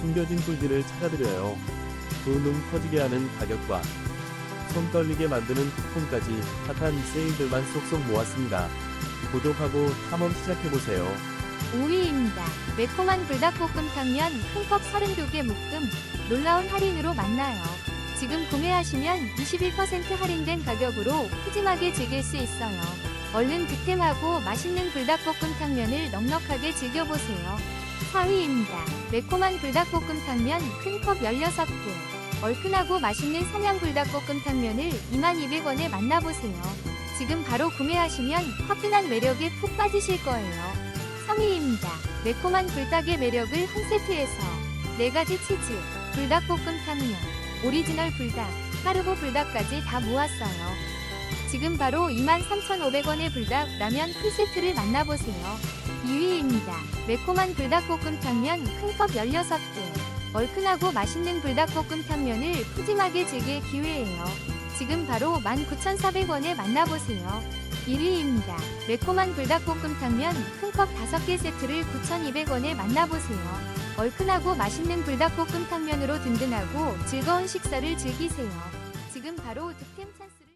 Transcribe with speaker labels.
Speaker 1: 숨겨진 꿀들을 찾아드려요. 두눈 커지게 하는 가격과 손 떨리게 만드는 쿠폰까지 핫한 세일들만 쏙쏙 모았습니다. 구독하고 탐험 시작해보세요.
Speaker 2: 5위입니다. 매콤한 불닭볶음탕면 큰컵 32개 묶음 놀라운 할인으로 만나요. 지금 구매하시면 21% 할인된 가격으로 푸짐하게 즐길 수 있어요. 얼른 득템하고 맛있는 불닭볶음탕면을 넉넉하게 즐겨보세요. 4위입니다. 매콤한 불닭볶음탕면 큰 컵 16개 얼큰하고 맛있는 삼양 불닭볶음탕면을 2200원에 만나보세요. 지금 바로 구매하시면 화끈한 매력에 푹 빠지실 거예요. 3위입니다. 매콤한 불닭의 매력을 한 세트에서 4가지 치즈, 불닭볶음탕면, 오리지널 불닭, 까르보 불닭까지 다 모았어요. 지금 바로 23,500원의 불닭 라면 풀세트를 만나보세요. 2위입니다. 매콤한 불닭볶음 탕면 큰 컵 16개. 얼큰하고 맛있는 불닭볶음 탕면을 푸짐하게 즐길 기회예요. 지금 바로 19,400원에 만나보세요. 1위입니다. 매콤한 불닭볶음 탕면 큰 컵 5개 세트를 9,200원에 만나보세요. 얼큰하고 맛있는 불닭볶음 탕면으로 든든하고 즐거운 식사를 즐기세요. 지금 바로 득템 찬스를